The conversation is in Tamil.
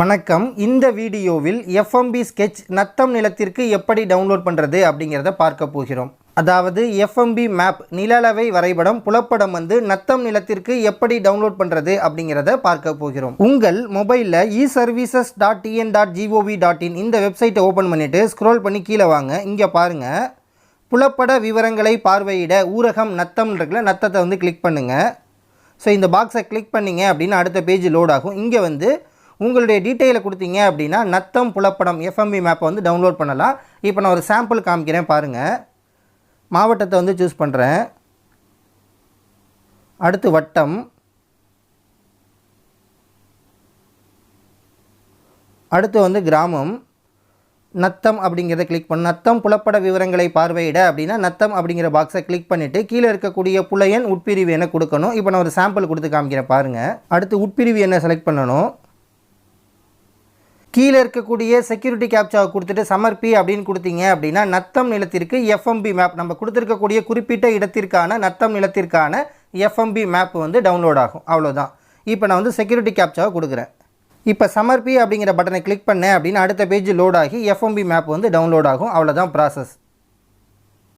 வணக்கம். இந்த வீடியோவில் எஃப்எம்பி ஸ்கெட்ச் நத்தம் நிலத்திற்கு எப்படி டவுன்லோட் பண்ணுறது அப்படிங்கிறத பார்க்க போகிறோம். அதாவது எஃப்எம்பி மேப் நிலளவை வரைபடம் புலப்படம் வந்து நத்தம் நிலத்திற்கு எப்படி டவுன்லோட் பண்ணுறது அப்படிங்கிறத பார்க்க போகிறோம். உங்கள் மொபைலில் e services dot TN dot G O V dot in இந்த வெப்சைட்டை ஓப்பன் பண்ணிவிட்டு ஸ்க்ரோல் பண்ணி கீழே வாங்க. இங்கே பாருங்கள் புலப்பட விவரங்களை பார்வையிட ஊரகம் நத்தம் இருக்குல்ல நத்தத்தை வந்து கிளிக் பண்ணுங்கள் ஸோ இந்த பாக்ஸை கிளிக் பண்ணீங்க அப்படின்னா அடுத்த பேஜ் லோட் ஆகும். இங்கே வந்து உங்களுடைய டீட்டெயிலை கொடுத்தீங்க அப்படின்னா நத்தம் புலப்படம் எஃப்எம்பி மேப்பை வந்து டவுன்லோட் பண்ணலாம். இப்போ நான் ஒரு சாம்பிள் காமிக்கிறேன் பாருங்கள் மாவட்டத்தை வந்து சூஸ் பண்ணுறேன் அடுத்து வட்டம். அடுத்து வந்து கிராமம். நத்தம் அப்படிங்கிறத கிளிக் பண்ண. நத்தம் புலப்பட விவரங்களை பார்வையிட அப்படின்னா நத்தம் அப்படிங்கிற பாக்ஸை கிளிக் பண்ணிவிட்டு கீழே இருக்கக்கூடிய புலையன் உட்பிரிவு என்ன கொடுக்கணும். இப்போ நான் ஒரு சாம்பிள் கொடுத்து காமிக்கிறேன் பாருங்கள் அடுத்து உட்பிரிவு என்ன செலக்ட் பண்ணணும்? கீழே இருக்கக்கூடிய செக்யூரிட்டி கேப்சாவை கொடுத்துட்டு சமர்ப்பி அப்படின்னு கொடுத்தீங்க அப்படின்னா நத்தம் நிலத்திற்கு எஃப்எம்பி மேப் நம்ம கொடுத்துருக்கக்கூடிய குறிப்பிட்ட இடத்திற்கான நத்தம் நிலத்திற்கான எஃப்எம்பி மேப் வந்து டவுன்லோட் ஆகும். அவ்வளோதான் இப்போ நான் வந்து செக்யூரிட்டி கேப்சாவை கொடுக்குறேன். இப்போ சமர்ப்பி அப்படிங்கிற பட்டனை கிளிக் பண்ணேன் அப்படின்னு அடுத்த பேஜ் லோட் ஆகி எஃப்எம்பி மேப் வந்து டவுன்லோட் ஆகும். அவ்வளோதான் ப்ராசஸ்